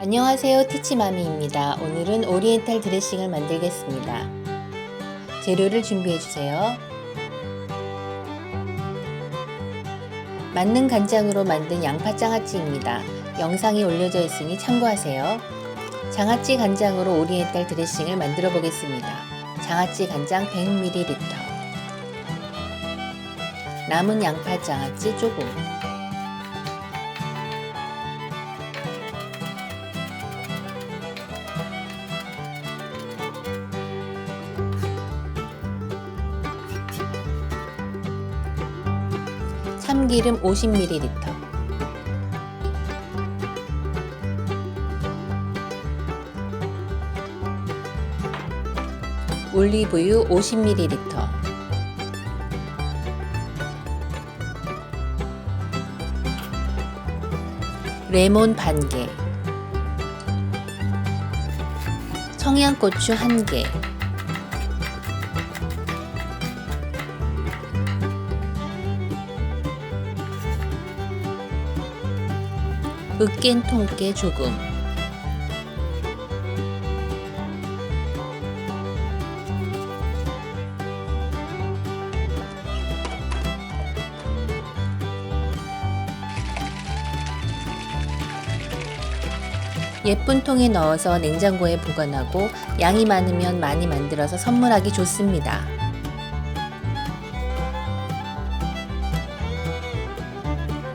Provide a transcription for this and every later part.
안녕하세요 티치마미입니다. 오늘은 오리엔탈 드레싱을 만들겠습니다. 재료를 준비해 주세요. 만능 간장으로 만든 양파 장아찌입니다. 영상이 올려져 있으니 참고하세요. 장아찌 간장으로 오리엔탈 드레싱을 만들어 보겠습니다. 장아찌 간장 100ml 남은 양파 장아찌 조금 참기름 50ml 올리브유 50ml 레몬 반개. 청양고추 1개 으깬 통깨 조금 예쁜 통에 넣어서 냉장고에 보관하고 양이 많으면 많이 만들어서 선물하기 좋습니다.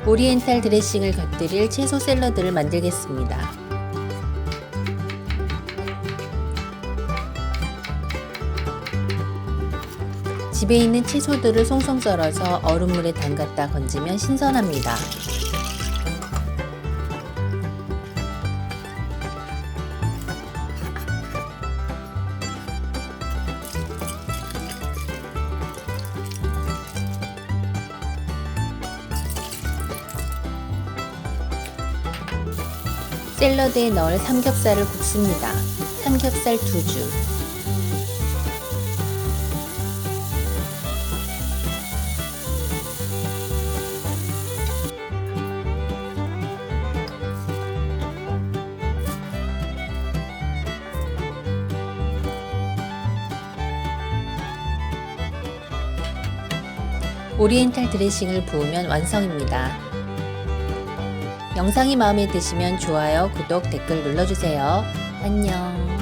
오리엔탈 드레싱을 곁들일 채소 샐러드를 만들겠습니다. 집에 있는 채소들을 송송 썰어서 얼음물에 담갔다 건지면 신선합니다. 샐러드에 넣을 삼겹살을 굽습니다. 삼겹살 2줄. 오리엔탈 드레싱을 부으면 완성입니다. 영상이 마음에 드시면 좋아요, 구독, 댓글 눌러주세요. 안녕.